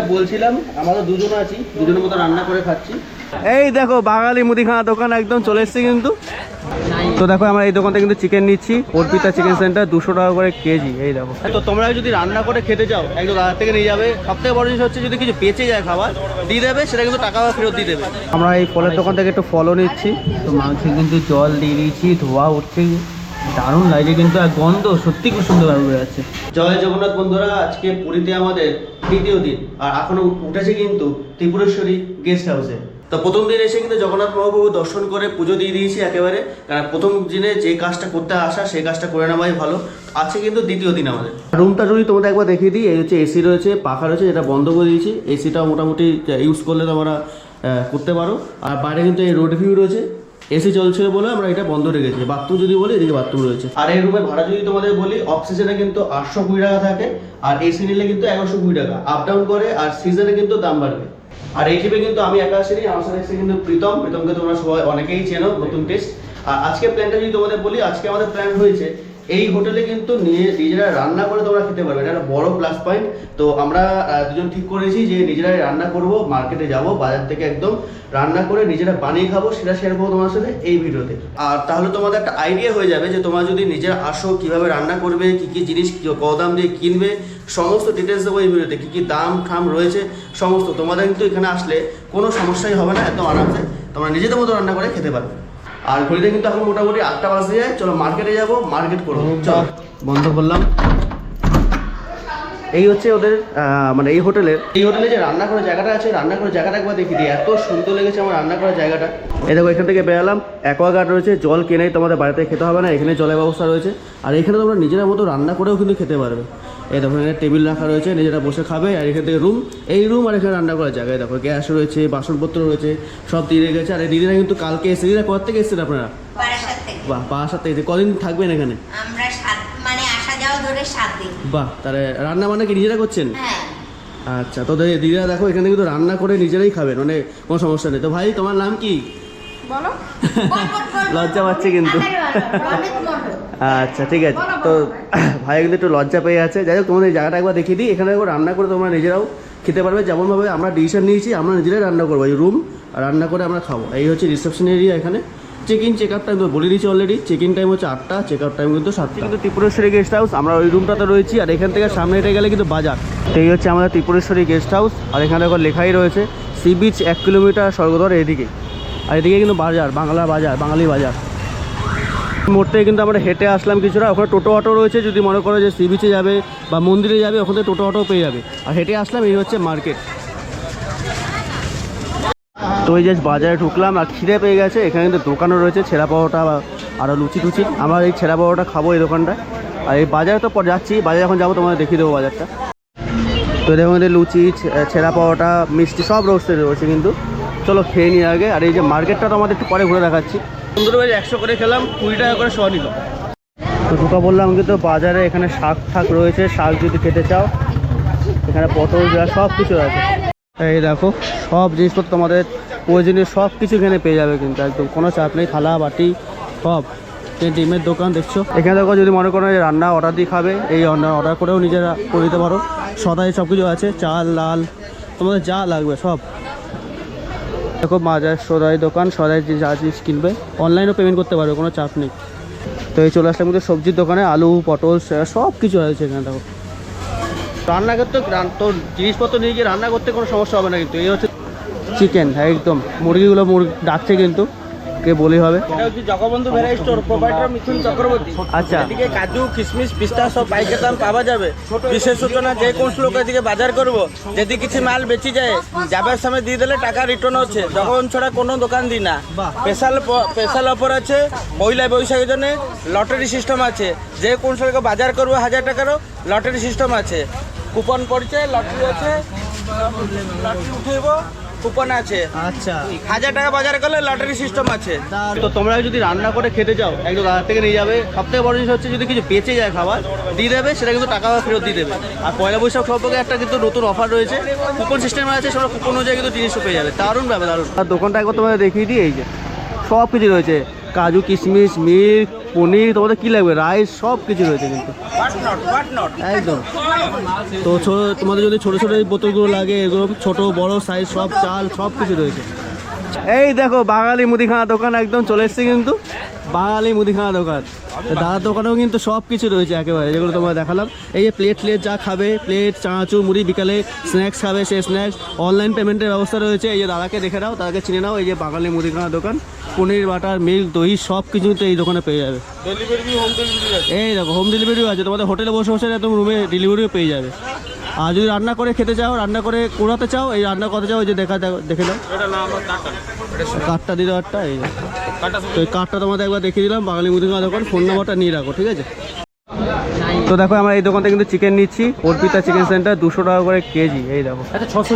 যেটা বলছিলাম আমরা দুজন আছি দুজনের মতো রান্না করে খাচ্ছি। এই দেখো বাঙালি মুদিখানা দোকান একদম চলে এসছে কিন্তু। তো দেখো আমরা এই দোকান থেকে কিন্তু চিকেন নিচ্ছি অর্পিতা চিকেন সেন্টার দুশো টাকা করে কেজি এই দেখো। তো তোমরা যদি রান্না করে খেতে চাও একদম রাত থেকে নিয়ে যাবে। সব থেকে বড় জিনিস হচ্ছে যদি কিছু বেঁচে যায় খাবার দিয়ে দেবে সেটা কিন্তু টাকা ফেরত দিয়ে দেবে। আমরা এই ফলের দোকান থেকে একটু ফলও নিচ্ছি। তো মাংসে কিন্তু জল দিয়ে দিয়েছি ধোয়া উঠছে। দারুণ লাগছে কিন্তু আর গন্ধ সত্যি খুব সুন্দর বেরোবে যাচ্ছে জয় জগন্নাথ বন্ধুরা আজকে পুরীতে আমাদের তৃতীয় দিন আর এখনও উঠেছে কিন্তু ত্রিপুরেশ্বরী গেস্ট হাউসে তো প্রথম দিন এসে কিন্তু জগন্নাথ মহাপ্রভু দর্শন করে পুজো দিয়ে দিয়েছি একেবারে কারণ প্রথম দিনে যে কাজটা করতে আসা সেই কাজটা করে নেওয়াই ভালো। আছে কিন্তু দ্বিতীয় দিন আমাদের। রুমটা যদি তোমাদের একবার দেখিয়ে দিই এই হচ্ছে এসি রয়েছে পাখা রয়েছে যেটা বন্ধ করে দিয়েছি। এসিটা মোটামুটি ইউজ করলে তোমরা করতে পারো। আর বাইরে কিন্তু এই রোড ভিউ রয়েছে। এসি চলছে বলে আমরা এটা বন্ধ রেখেছি বাথরুম যদি বলি, এদিকে বাথরুম রয়েছে। আর এই রুমে ভাড়া যদি তোমাদের বলি অক্সিজেনে কিন্তু আটশো কুড়ি টাকা থাকে, আর এসি নিলে কিন্তু এগারোশো কুড়ি টাকা। আপ ডাউন করে, আর সিজনে কিন্তু দাম বাড়বে। আর এই ট্রিপে কিন্তু আমি একা আসিনি, আমার সাথে এসে কিন্তু প্রীতম। প্রীতমকে তোমরা সবাই অনেকেই চেনো, নতুন টেস্ট আর আজকে প্ল্যানটা যদি তোমাদের বলি, আজকে আমাদের প্ল্যান হয়েছে এই হোটেলে কিন্তু নিয়ে নিজেরা রান্না করে তোমরা খেতে পারবে। এটা একটা বড় প্লাস পয়েন্ট তো আমরা দুজন ঠিক করেছি যে নিজেরাই রান্না করব মার্কেটে যাব, বাজার থেকে একদম রান্না করে নিজেরা বানিয়ে খাব, সেটা শেয়ার করব তোমার সাথে এই ভিডিওতে। আর তাহলে তোমাদের একটা আইডিয়া হয়ে যাবে যে তোমরা যদি নিজেরা আসো, কীভাবে রান্না করবে, কি কি জিনিস, কি- দাম দিয়ে কিনবে, সমস্ত ডিটেলস দেবো এই ভিডিওতে। কী কী দাম, ঠাম রয়েছে, সমস্ত। তোমাদের কিন্তু এখানে আসলে কোনো সমস্যাই হবে না, একদম আরামসে তোমরা নিজেদের মতো রান্না করে খেতে পারবে। আর ঘড়িতে কিন্তু এখন মোটামুটি আটটা বাজে যায়। চলো মার্কেটে যাব মার্কেট করব। চলো। বন্ধ করলাম। এই হচ্ছে ওদের মানে এই হোটেলের এই হোটেলে যে রান্না করার জায়গাটা আছে রান্না করার জায়গাটা একবার দেখি দিই এত সুন্দর লেগেছে আমার রান্না করার জায়গাটা। এই দেখো এখান থেকে বেরালাম অ্যাকোয়াগার্ড রয়েছে জল কিনেই তোমাদের বাড়িতে খেতে হবে না এখানে জলের ব্যবস্থা রয়েছে। আর এখানে তোমরা নিজেরা মতো রান্না করেও কিন্তু খেতে পারবে। এই দেখো এখানে টেবিল রাখা রয়েছে নিজেরা বসে খাবে আর এখান থেকে রুম এই রুম আর এখানে রান্না করার জায়গায় দেখো গ্যাস রয়েছে বাসনপত্র রয়েছে সব দিয়ে রেখেছে আর এই দিদিরা কিন্তু কালকে এসে দিদিরা কোথা থেকে এসেছেন আপনারা? বাহ বাসার থেকে। কদিন থাকবেন এখানে? আমরা মানে আসা যাওয়া ধরে সাত দিন। বাহ তাহলে রান্না বান্না কি নিজেরা করছেন? হ্যাঁ। আচ্ছা তো দিদিরা দেখো এখানে কিন্তু রান্না করে নিজেরাই খাবেন মানে কোনো সমস্যা নেই। তো ভাই তোমার নাম কি? বলো? লজ্জা পাচ্ছে কিন্তু। আচ্ছা ঠিক আছে। তো ভাই কিন্তু একটু লজ্জা পেয়ে আছে। যাই হোক তোমাদের এই জায়গাটা একবার দেখিয়ে দিই। এখানে রান্না করে তোমরা নিজেরাও খেতে পারবে। যেমনভাবে আমরা ডিসিশন নিয়েছি আমরা নিজেরাই রান্না করব। এই রুম রান্না করে আমরা খাব। এই হচ্ছে রিসেপশন এরিয়া এখানে। Check in check up time তো বলে দিয়েছি অলরেডি চেক ইন টাইম হচ্ছে আটটা চেক আপ টাইম কিন্তু সাতটা। কিন্তু ত্রিপুরেশ্বরী গেস্ট হাউস আমরা ওই রুমটাতে রয়েছি। আর এখান থেকে সামনে হেঁটে গেলে কিন্তু বাজার। তো এই হচ্ছে আমাদের ত্রিপুরেশ্বরী গেস্ট হাউস আর এখানে লেখাই রয়েছে। সি বিচ এক কিলোমিটার স্বর্গদ্বার এদিকে। আর এদিকে কিন্তু বাজার, বাংলা বাজার, বাঙালি বাজার। মোড় থেকে কিন্তু আমরা হেঁটে আসলাম কিছুটা। ওখানে টোটো অটো রয়েছে, যদি মনে করো যে সি বিচে যাবে বা মন্দিরে যাবে, ওখান থেকে টোটো অটো পেয়ে যাবে। আর হেঁটে আসলাম, এই হচ্ছে মার্কেট তো এই যে বাজারে ঢুকলাম, আর খিদে পেয়ে গেছে। এখানে কিন্তু দোকানও রয়েছে, ছেঁড়া পাওয়াটা আরও লুচি টুচি। আমরা এই ছেঁড়া পাওয়াটা খাব এই দোকানটায়। আর এই বাজারে তো পর যাচ্ছি। বাজারে যখন যাব, তোমাদের দেখিয়ে দেবো বাজারটা। তো এদের লুচি ছেঁড়া পাওয়াটা মিষ্টি সব রোস্টে রয়েছে কিন্তু। চলো খেয়ে নিয়ে আগে। আর এই যে মার্কেটটা তো আমাদের একটু পরে ঘুরে দেখাচ্ছি। সুন্দরভাবে একশো করে খেলাম কুড়ি টাকা করে শোয়া নিল। তো ঢুকা বললাম কিন্তু বাজারে এখানে শাক ঠাক রয়েছে শাক যদি খেতে চাও এখানে পটল যা সব কিছু আছে। এই দেখো সব জিনিসপত্র তোমাদের প্রয়োজনীয় সব কিছু এখানে পেয়ে যাবে কিন্তু একদম কোনো চাপ নেই থালা বাটি সব। ডিমের দোকান দেখছ? এখানে দেখো যদি মনে করো রান্না অর্ডার দিয়ে খাবে এই অর্ডার করেও নিজেরা করে দিতে পারো। সদাই সব কিছু আছে চাল লাল তোমাদের যা লাগবে সব। দেখো বাজার, সদাই দোকান, সদাই যে যা জিনিস কিনবে অনলাইনেও পেমেন্ট করতে পারবে, কোনো চাপ নেই। তো এই চলে আসলাম কিন্তু সবজির দোকানে, আলু, পটল সব কিছু আছে এখানে, দেখো। রান্না করতে তো জিনিসপত্র নিয়ে গিয়ে রান্না করতে কোনো সমস্যা হবে না কিন্তু, এই হচ্ছে চিকেন একদম। মুরগিগুলো মুরগি, ডাকছে কিন্তু। কে বলি হবে? এটা হচ্ছে Jagabandhu variety store provider Mithun Chakraborty. আচ্ছা। এদিকে কাজু কিশমিশ পিস্তা সব পাইকারি দাম পাওয়া যাবে। বিশেষ সূচনা যে কোন লোক এদিকে বাজার করব। যদি কিছু মাল বেচি যায় যাবার সময় দিয়ে দিলে টাকা রিটার্ন হচ্ছে। জগবন্ধু ছাড়া কোনো দোকান দিই না। স্পেশাল স্পেশাল অফার আছে পয়লা বৈশাখের জন্য লটারি সিস্টেম আছে। যে কোন লোকে বাজার করব হাজার টাকারও লটারি সিস্টেম আছে। কুপন পড়ছে লটারি আছে। লটারি উঠেব কুপন আছে। আচ্ছা। হাজার টাকা বাজার করলে লটারি সিস্টেম আছে। তো তোমরা যদি রান্না করে খেতে চাও একদম বাজার থেকে নিয়ে যাবে। সব থেকে বড় জিনিস হচ্ছে যদি কিছু বেঁচে যায় খাবার দিয়ে দেবে সেটা কিন্তু টাকা ফেরত দিয়ে দেবে। আর পয়লা বৈশাখ সম্পর্কে একটা কিন্তু নতুন অফার রয়েছে। কুপন সিস্টেম আছে সেটা কুপন অনুযায়ী কিন্তু জিনিসও পেয়ে যাবে। দারুণ ব্যাপার দারুণ। আর দোকানটা একবার তোমাদের দেখিয়ে দিই এই যে। সব কিছু রয়েছে। কাজু কিশমিশ মিল্ক পনির, তোমাদের কি লাগবে? রাইস সব কিছু রয়েছে কিন্তু। একদম। তো তোমাদের যদি ছোটো ছোটো বোতলগুলো লাগে, এগুলো ছোটো, বড় সাইজ সব চাল সব কিছু রয়েছে। এই দেখো বাঙালি মুদিখানা দোকান একদম চলে এসছে কিন্তু। বাঙালি মুদিখানা দোকান। দাদার দোকানেও কিন্তু সব কিছু রয়েছে একেবারে যেগুলো তোমার দেখালাম। এই যে প্লেট প্লেট যা খাবে প্লেট চানাচুর মুড়ি বিকালে স্ন্যাক্স খাবে সেই স্ন্যাক্স অনলাইন পেমেন্টের ব্যবস্থা রয়েছে। এই যে দাদাকে দেখে নাও দাদাকে চিনে নাও এই যে বাঙালি মুদিখানা দোকান। পনির বাটার মিল্ক দই সব কিছু তো এই দোকানে পেয়ে যাবে। এই দেখো হোম ডেলিভারিও আছে। তোমাদের হোটেলে বসে বসে একদম রুমে ডেলিভারিও পেয়ে যাবে। আর যদি রান্না করে খেতে চাও রান্না করে কোরাতে চাও এই রান্না করতে চাও এই যে দেখা দেখে দাও কাঠটা দিলে একটা এই তো এই কার্ডটা তোমাদের একবার দেখিয়ে দিলাম বাঙালি মুদিখানা দোকান ফোন নাম্বারটা নিয়ে রাখো ঠিক আছে? তো দেখো আমরা এই দোকান থেকে কিন্তু চিকেন নিচ্ছি অর্পিতা চিকেন সেন্টার দুশো টাকা করে কেজি এই দেখো। আচ্ছা ছশো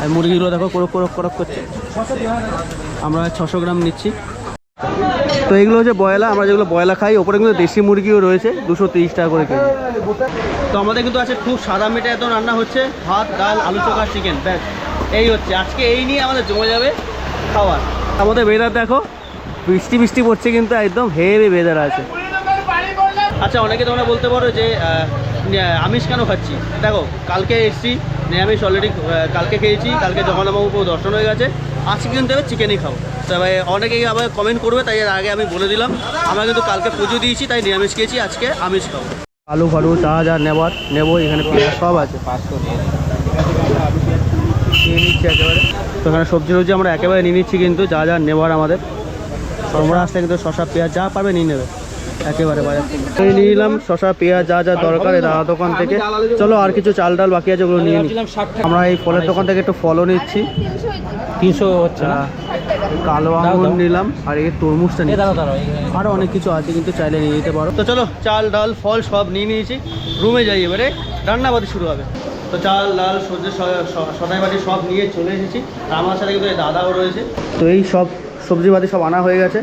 আর মুরগিগুলো দেখো করক করক করক করছে। আমরা ছশো গ্রাম নিচ্ছি। তো এগুলো হচ্ছে বয়লা আমরা যেগুলো বয়লা খাই, ওপরে কিন্তু দেশি মুরগিও রয়েছে, দুশো তিরিশ টাকা করে কেজি। তো আমাদের কিন্তু আছে খুব সাদা মেটে একদম রান্না হচ্ছে, ভাত, ডাল, আলু চোখা চিকেন, ব্যাস। এই হচ্ছে, আজকে এই নিয়ে আমাদের জমে যাবে খাবার আমাদের বেদার দেখো, বৃষ্টি বৃষ্টি পড়ছে কিন্তু একদম হেভি ওয়েদার আছে। আচ্ছা অনেকে তোমরা বলতে পারো যে আমিষ কেন খাচ্ছি? দেখো, কালকে এসছি, নিরামিষ অলরেডি কালকে খেয়েছি, কালকে জগন্নাথবাবু দর্শন হয়ে গেছে। আজকে কিন্তু আমি চিকেনই খাব। তবে অনেকেই আবার কমেন্ট করবে তাই এর আগে আমি বলে দিলাম। আমরা কিন্তু কালকে পুজো দিয়েছি তাই নিরামিষ খেয়েছি আজকে আমিষ খাব। আলু ফালু চা যা নেবার নেব এখানে পেঁয়াজ সব আছে। নিয়ে নিচ্ছি একেবারে। তো এখানে সবজি টবজি আমরা একেবারে নিয়ে নিচ্ছি কিন্তু যা যা নেবার আমাদের। তোমরা আসলে কিন্তু শশা পেঁয়াজ যা পাবে নিয়ে নেবে। একেবারে বাজার নিয়ে নিলাম শশা পেঁয়াজ যা যা দরকার এই দাদা দোকান থেকে। চলো আর কিছু চাল ডাল বাকি আছে ওগুলো নিয়ে নিই। আমরা এই ফলের দোকান থেকে একটু ফলও নিচ্ছি। তিনশো হচ্ছে আহ, কালো আঙুর নিলাম আর এই তরমুজটা নিচ্ছি। আরও অনেক কিছু আছে কিন্তু চাইলে নিয়ে নিতে পারো। তো চলো চাল ডাল ফল সব নিয়ে নিয়েছি। রুমে যাই এবারে। রান্নাবাদি শুরু হবে। তো চাল ডাল সবজি সদাই বাটি সব নিয়ে চলে এসেছি। আর আমার সাথে কিন্তু এই দাদাও রয়েছে। তো এই সব সবজিবাদি সব আনা হয়ে গেছে।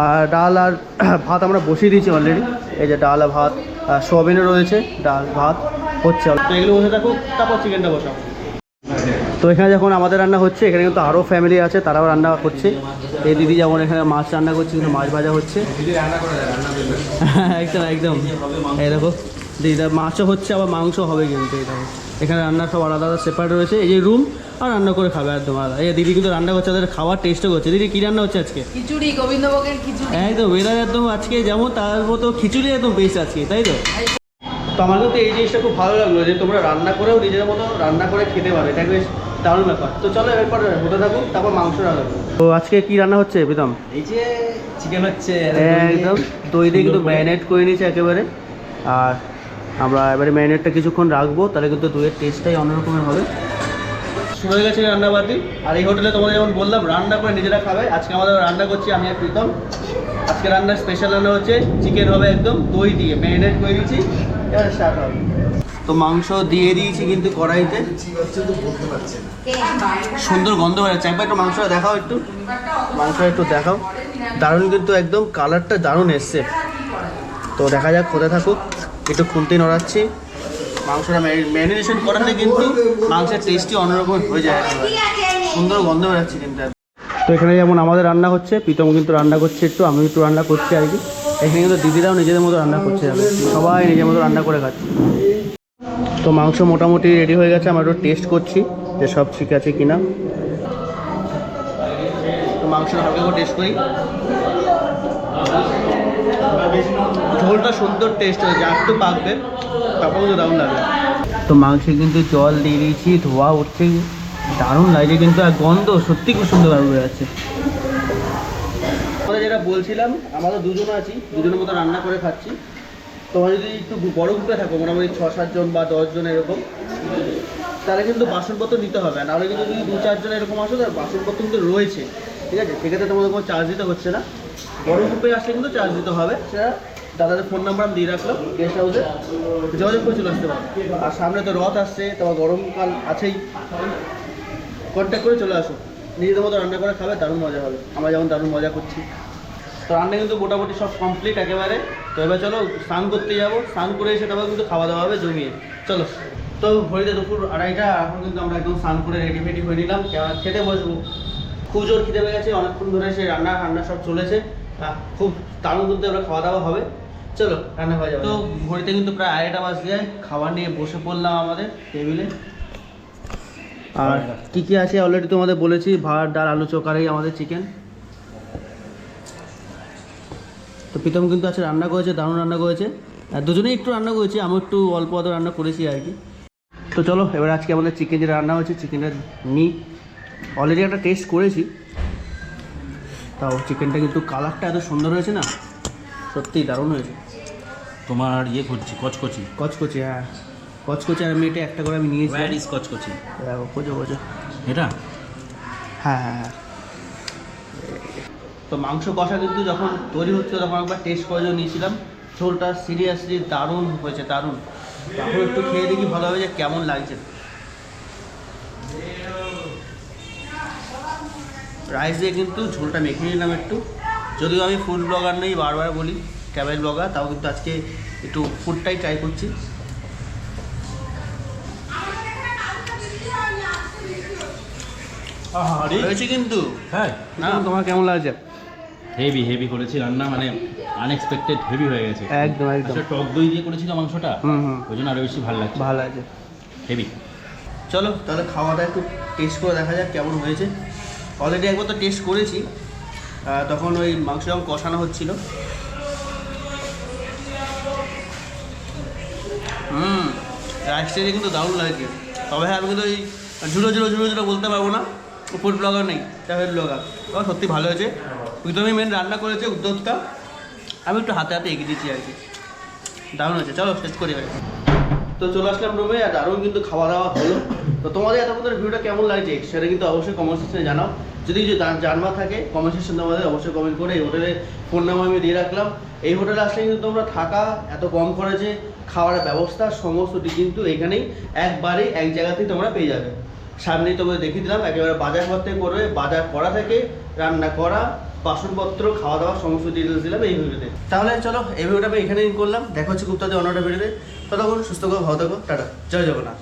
আর ডাল আর ভাত আমরা বসিয়ে দিয়েছি অলরেডি এই যে ডাল আর ভাত আর সোয়াবিনও রয়েছে। ডাল ভাত হচ্ছে। এগুলো বসে থাকুক তারপর চিকেনটা বসাবো। তো এখানে যখন আমাদের রান্না হচ্ছে এখানে কিন্তু আরও ফ্যামিলি আছে তারাও রান্না করছে। এই দিদি যেমন এখানে মাছ রান্না করছে কিন্তু মাছ ভাজা হচ্ছে। একদম একদম। এই দেখো দিদিদা মাছও হচ্ছে আবার মাংস হবে কিন্তু এই দেখো। এখানে রান্না সব আলাদা আলাদা সেপারেট রয়েছে। এই যে রুম আর রান্না করে খাবে একদম আলাদা। এই দিদি কিন্তু রান্না করছে তাদের খাওয়ার টেস্টও করছে। দিদি কী রান্না হচ্ছে আজকে? খিচুড়ি গোবিন্দভোগের খিচুড়ি। একদম ওয়েদার একদম আজকে যেমন তার মতো খিচুড়ি একদম বেস্ট আজকে তাই তো? তো আমার কিন্তু এই জিনিসটা খুব ভালো লাগল যে তোমরা রান্না করেও নিজের মতো রান্না করে খেতে পারো এটা বেশ দারুণ ব্যাপার। তো চলো এরপর হতে থাকুক তারপর মাংস রান্না তো আজকে কি রান্না হচ্ছে প্রীতম? এই যে চিকেন হচ্ছে একদম দই দিয়ে কিন্তু ম্যারিনেট করে নিয়েছি একেবারে। আর আমরা এবারে ম্যারিনেটটা কিছুক্ষণ রাখব তাহলে কিন্তু দইয়ের টেস্টটাই অন্যরকমের হবে। শুরু হয়ে গেছে রান্নাবাদি আর এই হোটেলে তোমাদের যেমন বললাম রান্না করে নিজেরা খাবে। আজকে আমাদের রান্না করছি আমি আর প্রীতম। আজকে রান্নার স্পেশাল রান্না হচ্ছে চিকেন হবে একদম দই দিয়ে ম্যারিনেট করে দিয়েছি এবারে স্টার্ট হবে। তো মাংস দিয়ে দিয়েছি কিন্তু কড়াইতে। সুন্দর গন্ধ বেরোচ্ছে একবার একটু মাংসটা দেখাও একটু। মাংসটা একটু দেখাও। দারুণ কিন্তু একদম কালারটা দারুণ এসছে। তো দেখা যাক কোথায় থাকুক। একটু খুন্তি নড়াচ্ছি। মাংসটা ম্যারিনেশন করাতে কিন্তু মাংসের টেস্টই অন্যরকম হয়ে যায়। সুন্দর গন্ধ বেরোচ্ছে কিন্তু তো এখানে যেমন আমাদের রান্না হচ্ছে, প্রীতম কিন্তু রান্না করছে একটু আমি একটু রান্না করছি আর কি। এখানে কিন্তু দিদিরাও নিজেদের মতো রান্না করছে সবাই নিজের মতো রান্না করে খাচ্ছে। তো মাংস মোটামুটি রেডি হয়ে গেছে, আমরা একটু টেস্ট করছি যে সব ঠিক আছে কি না তো মাংস হালকা টেস্ট করি। ঝোলটা সুন্দর টেস্ট হয়েছে, আর একটু পাকবে, তারপর কিন্তু দারুণ লাগবে তো মাংসে কিন্তু জল দিয়ে দিয়েছি, ধোয়া উঠছে, দারুণ লাগছে কিন্তু, আর গন্ধ সত্যি খুব সুন্দর ভাবে যাচ্ছে যেটা বলছিলাম, আমরা তো দুজন আছি, দুজনের মতো রান্না করে খাচ্ছি। তোমরা যদি একটু বড় গ্রুপে থাকো, মোটামুটি ছ সাতজন বা দশজন এরকম, তাহলে কিন্তু বাসনপত্র নিতে হবে। নাহলে কিন্তু যদি দু চারজন এরকম আসো, তাহলে বাসনপত্র কিন্তু রয়েছে। ঠিক আছে? সেক্ষেত্রে তোমাদের কোনো চার্জ দিতে হচ্ছে না। বড় গ্রুপে আসলে কিন্তু চার্জ দিতে হবে। সেটা দাদাদের ফোন নাম্বার আমি দিয়ে রাখলাম গেস্ট হাউসে যোগাযোগ করে চলে আসতে পারো। আর সামনে তো রথ আসছে, তোমার গরমকাল আছেই। কন্ট্যাক্ট করে চলে আসো। নিজেদের মতো রান্না করে খাবে, দারুণ মজা হবে। আমরা যেমন দারুণ মজা করছি। তো রান্না কিন্তু মোটামুটি সব কমপ্লিট একেবারে। তো এবার চলো স্নান করতে যাব। স্নান করে এসে তারপর কিন্তু খাওয়া দাওয়া হবে, জমিয়ে। চলো। তো ঘড়িতে দুপুর আড়াইটা, এখন কিন্তু আমরা একদম স্নান করে রেডি ফেডি হয়ে নিলাম। কে- খেতে বসবো? খুব জোর খিদে পেয়ে গেছে, অনেকক্ষণ ধরে সে রান্না রান্না সব চলেছে। খুব দারুণ কিন্তু আমরা খাওয়া দাওয়া হবে। চলো, রান্না হয়ে যাবে। তো ঘড়িতে কিন্তু প্রায় আড়াইটা বাজ যায়। খাবার নিয়ে বসে পড়লাম আমাদের টেবিলে। আর কি কি আছে? অলরেডি তোমাদের বলেছি, ভাত, ডাল, আলু চোখারেই আমাদের চিকেন তো প্রীতম কিন্তু আছে রান্না করেছে দারুণ রান্না করেছে। আর দুজনেই একটু রান্না করেছি আমি একটু অল্প অত রান্না করেছি আর কি। তো চলো এবার আজকে আমাদের চিকেন যেটা রান্না হয়েছে চিকেনটা নিই অলরেডি একটা টেস্ট করেছি। তাও চিকেনটা কিন্তু কালারটা এত সুন্দর হয়েছে না সত্যিই দারুণ হয়েছে। তোমার ইয়ে করছি কচকচি। কচকচি হ্যাঁ। কচকচি আর আমি এটা একটা করে আমি নিয়েছি। কচকচি? দেখো খোঁজো খোঁজো। এটা? হ্যাঁ হ্যাঁ হ্যাঁ। তো মাংস কষা কিন্তু যখন তৈরি হচ্ছে তখন একবার টেস্ট করে নিয়েছিলাম ঝোলটা সিরিয়াসলি দারুণ হয়েছে দারুণ। এখন একটু খেয়ে দেখি ভালো হবে যে কেমন লাগছে। রাইস দিয়ে কিন্তু ঝোলটা মেখে নিলাম একটু। যদিও আমি ফুড ব্লগার নেই বারবার বলি ট্রাভেল ব্লগার তাও কিন্তু আজকে একটু ফুডটাই ট্রাই করছি। হয়েছে কিন্তু? হ্যাঁ। না। তোমার কেমন লাগছে? হেভি হেভি করেছি রান্না মানে আনএক্সপেক্টেড হেভি হয়ে গেছে। একদম একদম। আসলে টক দই দিয়ে করেছিল মাংসটা? হুম হুম। ওই জন্য আরও বেশি ভালো লাগছে। ভালো আছে হেভি চলো তাহলে খাওয়াটা একটু টেস্ট করে দেখা যাক কেমন হয়েছে। অলরেডি একবার তো টেস্ট করেছি। তখন ওই মাংস যখন কষানো হচ্ছিল। হুম রাইসটা কিন্তু দারুণ লাগছে তবে হ্যাঁ আমি কিন্তু ওই ঝুড়ো ঝুড়ো ঝুড়ো ঝুড়ো বলতে পারব না। ফুড ব্লগার নেই ট্রাভেল ব্লগার সত্যি ভালো হয়েছে। প্রথমে মেন রান্না করেছে উদ্যোক্তা আমি একটু হাতে হাতে এগিয়ে দিচ্ছি আর কি। দারুণ হয়েছে। চলো, শেষ করি ভাই তো চলে আসলাম রুমে আর দারুণ কিন্তু খাওয়া দাওয়া হলো। তো তোমাদের এত এতক্ষণ ভিডিওটা কেমন লাগছে? সেটা কিন্তু অবশ্যই কমেন্ট সেকশনে জানাও। যদি কিছু জান- জানবার থাকে কমেন্ট সেকশনে তোমাদের অবশ্যই কমেন্ট করে এই হোটেলের ফোন নাম্বার আমি দিয়ে রাখলাম। এই হোটেলে আসলে কিন্তু তোমরা থাকা এত কম খরচে খাওয়ার ব্যবস্থা সমস্তটি কিন্তু এখানেই একবারে এক জায়গাতেই তোমরা পেয়ে যাবে। সামনেই তোমাদের দেখিয়ে দিলাম, একেবারে বাজার করতে করে বাজার করা থেকে রান্না করা বাসনপত্র খাওয়া দাওয়া সমস্ত ডিটেলস দিলাম এই ভিডিওতে। তাহলে চলো, এই ভিডিওটা আমি এখানেই করলাম। দেখা হচ্ছে গুপ্তাদের অন্যটা ভিডিওতে ততক্ষণ সুস্থ করো ভালো থাকো, টাটা। জয় জগন্নাথ।